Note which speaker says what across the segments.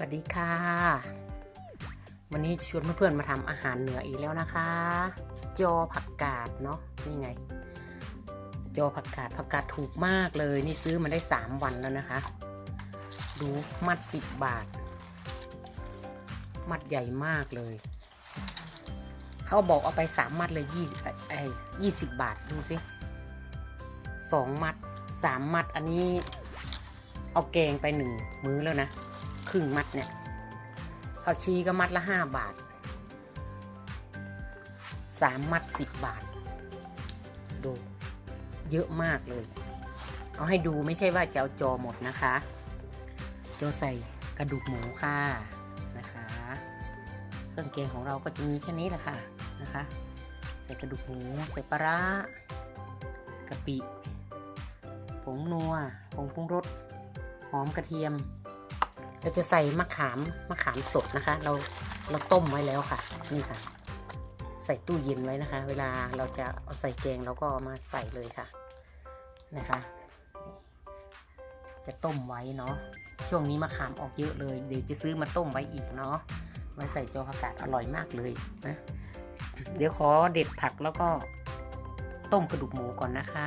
Speaker 1: สวัสดีค่ะ วันนี้จะชวนเพื่อนๆมาทำอาหารเหนืออีกแล้วนะคะ จอผักกาดเนาะนี่ไง จอผักกาดผักกาดถูกมากเลย นี่ซื้อมาได้ 3 วันแล้วนะคะ ดูมัด 10 บาท มัดใหญ่มากเลย เขาบอกเอาไป 3 มัดเลย20ไอ้ยี่สิบบาทดูสิสองมัดสามมัดอันนี้ เอาแกงไปหนึ่งมื้อแล้วนะ ครึ่งมัดเนี่ยข้าชีก็มัดละห้าบาทสามมัดสิบบาท ดู เยอะมากเลย เอาให้ดูไม่ใช่ว่าจะเอาจอหมดนะคะจอใส่กระดูกหมูค่ะนะคะ เครื่องแกงของเราก็จะมีแค่นี้แหละค่ะนะคะ ใส่กระดูกหมูใส่ปลาร้ากะปิ ผงนัวผงปรุงรสหอมกระเทียม เราจะใส่มะขามมะขามสดนะคะ เราเราต้มไว้แล้วค่ะ นี่ค่ะ ใส่ตู้เย็นไว้นะคะ เวลาเราจะเอาใส่แกงเราก็ามาใส่เลยค่ะนะคะ จะต้มไว้เนาะช่วงนี้มะขามออกเยอะเลย เดี๋ยวจะซื้อมาต้มไว้อีกเนาะไว้ใส่จอผักกาดอร่อยมากเลยนะเดี๋ยวขอเด็ดผักแล้วก็ต้มกระดูกหมูก่อนนะคะ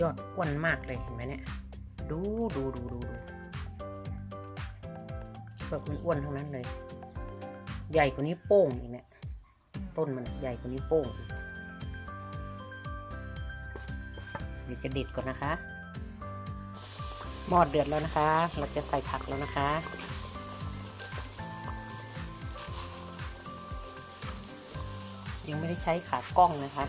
Speaker 1: ยอดอ้วนมากเลยเห็นไหมเนี่ย ดูดูดูดูดูแบบมันอ้วนทั้งนั้นเลย ใหญ่กว่านี้โป้งอีกเนี่ยต้นมันใหญ่กว่านี้โป้งเดี๋ยวจะเด็ดก่อนนะคะ หม้อเดือดแล้วนะคะ เราจะใส่ผักแล้วนะคะ ยังไม่ได้ใช้ขากล้องนะคะ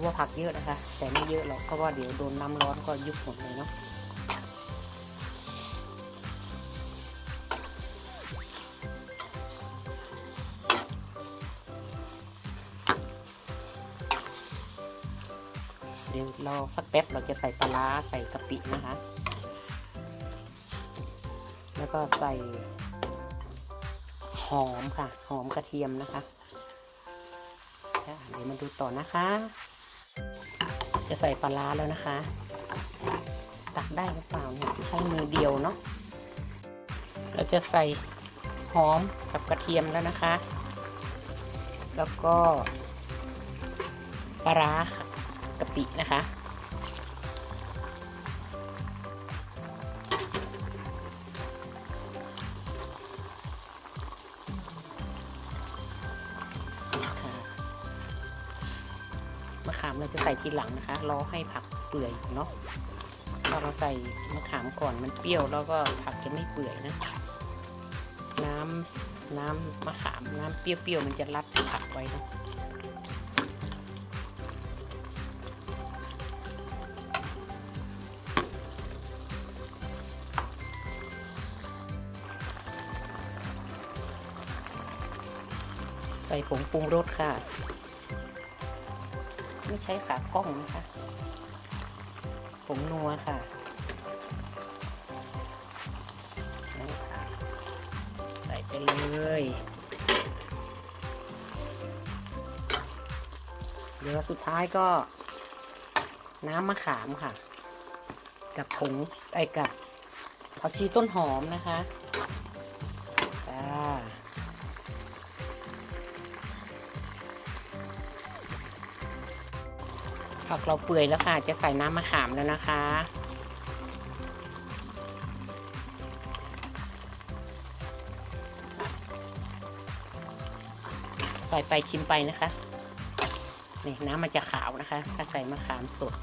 Speaker 1: ดูว่าผักเยอะนะคะ แต่ไม่เยอะหรอกเพราะว่าเดี๋ยวโดนน้ำร้อนก็ยุบหมดเลยเนาะเดี๋ยวเราสักแป๊บเราจะใส่ปลาใส่กะปินะคะ แล้วก็ใส่หอมค่ะ หอมกระเทียมนะคะเดี๋ยวมาดูต่อนะคะ จะใส่ปลาร้าแล้วนะคะ ตักได้หรือเปล่าเนี่ยใช้มือเดียวเนาะเราจะใส่หอมกับกระเทียมแล้วนะคะ แล้วก็ปลาร้ากะปินะคะ เราจะใส่ทีหลังนะคะรอให้ผักเปื่อยเนาะพอเราใส่มะขามก่อนมันเปรี้ยวแล้วก็ผักจะไม่เปื่อยนะ น้ำน้ำมะขามน้ำเปรี้ยวๆมันจะรัดผักไว้นะใส่ผงปรุงรสค่ะ ไม่ใช้ขากล้องนะคะผงนัวค่ะนี่ค่ะใส่ไปเลยเหลือสุดท้ายก็ น้ำมะขามค่ะ กับผงไอ้กับผักชีต้นหอมนะคะ ผักเราเปื่อยแล้วค่ะ จะใส่น้ำมะขามแล้วนะคะ ใส่ไปชิมไปนะคะนี่น้ำมันจะขาวนะคะ ถ้าใส่มะขามสด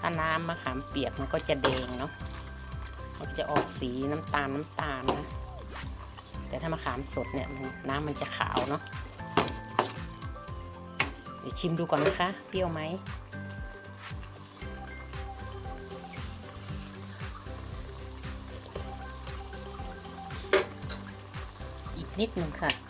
Speaker 1: ถ้าน้ำมะขามเปียกมันก็จะแดงเนาะ มันจะออกสีน้ำตาลน้ำตาลนะ แต่ถ้ามะขามสดเนี่ยน้ำมันจะขาวเนาะ ดี๋ยวชิมดูก่อนนะคะ เปรี้ยวไหมอีกนิดหนึ่งค่ะ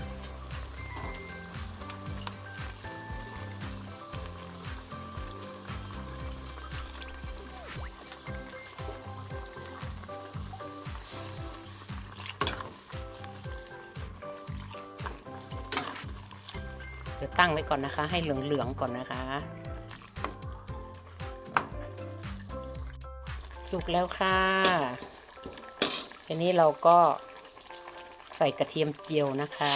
Speaker 1: ตั้งไว้ก่อนนะคะ ให้เหลืองๆก่อนนะคะ สุกแล้วค่ะทีนี้เราก็ใส่กระเทียมเจียวนะคะ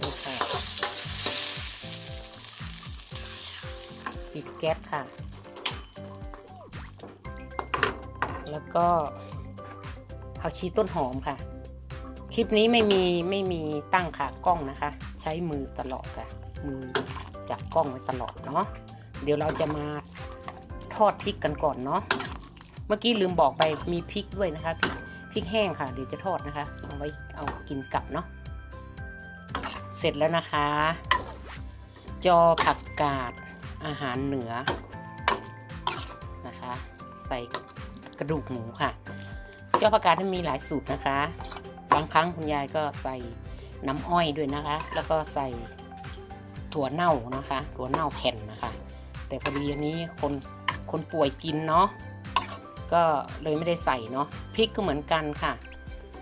Speaker 1: นี่ค่ะปิดแก๊สค่ะ แล้วก็ผักชีต้นหอมค่ะ คลิปนี้ไม่มีไม่มีตั้งขากล้องนะคะ ใช้มือตลอดค่ะมือจับกล้องไว้ตลอดเนาะเดี๋ยวเราจะมาทอดพริกกันก่อนเนาะเมื่อกี้ลืมบอกไปมีพริกด้วยนะคะพริกพริกแห้งค่ะ เดี๋ยวจะทอดนะคะ เอาไว้เอากินกับเนาะเสร็จแล้วนะคะ จอผักกาดอาหารเหนือนะคะ ใส่กระดูกหมูค่ะ จอผักกาดมันมีหลายสูตรนะคะ บางครั้งคุณยายก็ใส่ น้ำอ้อยด้วยนะคะ แล้วก็ใส่ถั่วเน่านะคะ ถั่วเน่าแผ่นนะคะ แต่พอดีอันนี้คนคนป่วยกินเนาะก็เลยไม่ได้ใส่เนาะพริกก็เหมือนกันค่ะ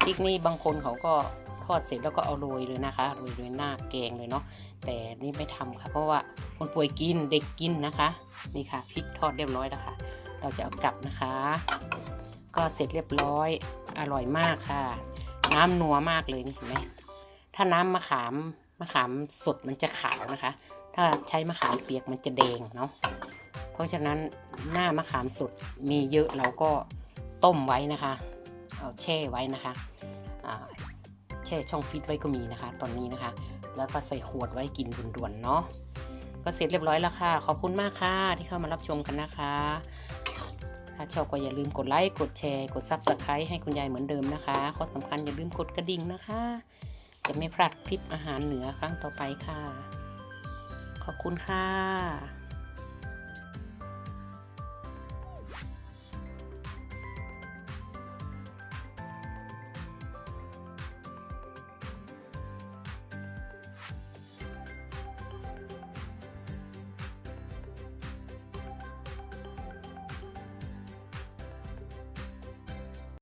Speaker 1: พริกนี่บางคนเขาก็ทอดเสร็จแล้วก็เอาโรยเลยนะคะโรยโรยหน้าแกงเลยเนาะแต่นี่ไม่ทำค่ะ เพราะว่าคนป่วยกินเด็กกินนะคะนี่ค่ะพริกทอดเรียบร้อยแล้วค่ะ เราจะเอากลับนะคะ ก็เสร็จเรียบร้อยอร่อยมากค่ะ น้ำนัวมากเลยนี่เห็นไหม ถ้าน้ำมะขามมะขามสดมันจะขาวนะคะ ถ้าใช้มะขามเปียกมันจะแดงเนาะเพราะฉะนั้นหน้ามะขามสดมีเยอะเราก็ต้มไว้นะคะ เอาแช่ไว้นะคะแช่ช่องฟิตไว้ก็มีนะคะ ตอนนี้นะคะ แล้วก็ใส่ขวดไว้กินด่วนๆเนาะก็เสร็จเรียบร้อยแล้วค่ะ ขอบคุณมากค่ะที่เข้ามารับชมกันนะคะ ถ้าชอบก็อย่าลืมกดไลค์ กดแชร์ กด Subscribe ให้คุณยายเหมือนเดิมนะคะ ข้อสำคัญอย่าลืมกดกระดิ่งนะคะ จะไม่พลาดคลิปอาหารเหนือครั้งต่อไปค่ะ ขอบคุณค่ะ